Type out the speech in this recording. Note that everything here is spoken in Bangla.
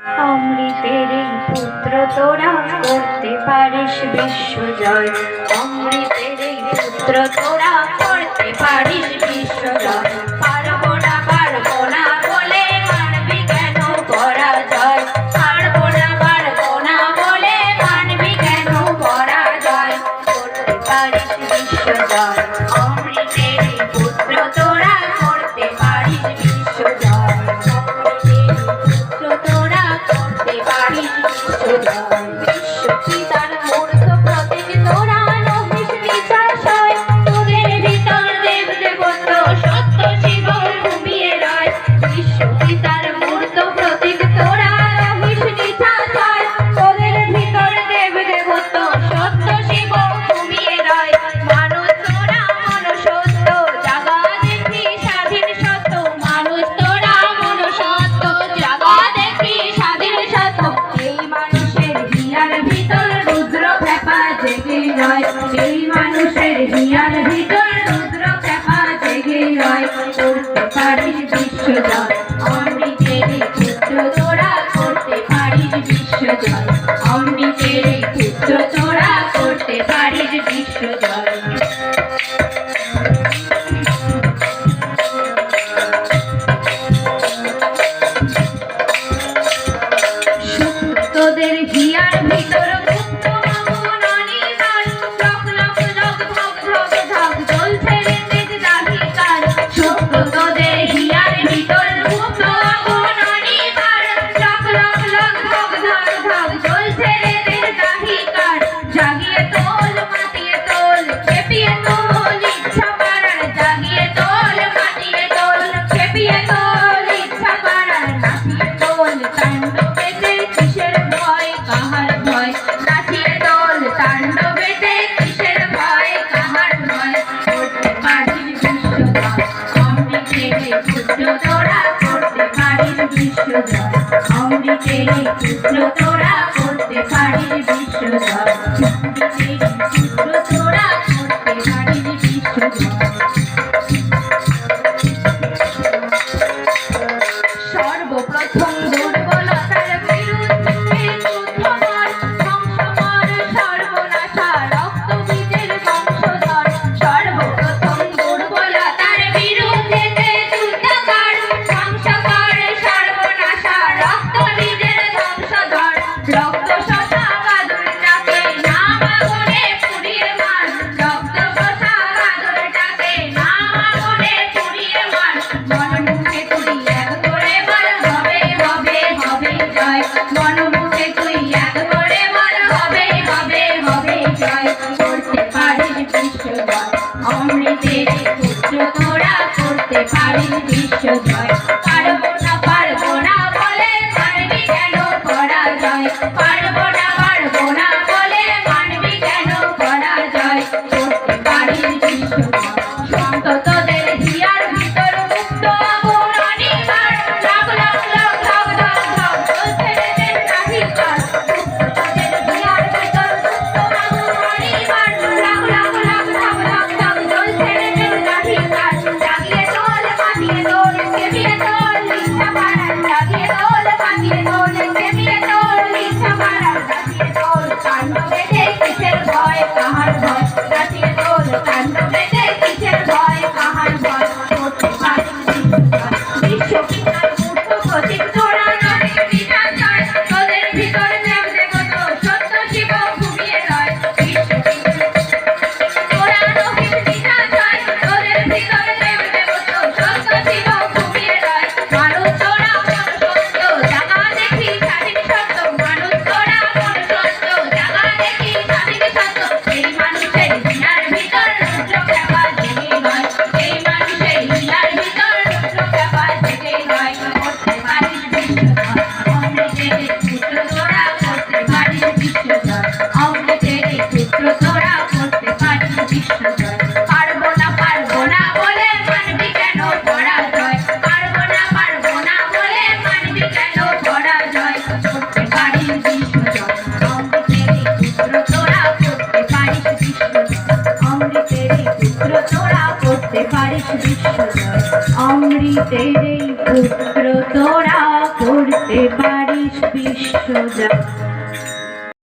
অমৃতের পুত্র তোরা করতে পারিস বিশ্ব জয় অমৃতের পুত্র তোরা করতে পারিস বিশ্বজয় অমৃতের পুত্র তোরা করতে পারিস বিশ্বজয় বনভোগে তুই একবারে বল হবে হবে হবে জয়। করতে পারিস বিশ্বজয় অমৃতের পুত্র তোরা করতে পারিস বিশ্বজয় করতে পারিস বিশ্বজয়। অমৃতের এই পুত্র তোরা করতে পারিস বিশ্বজয়।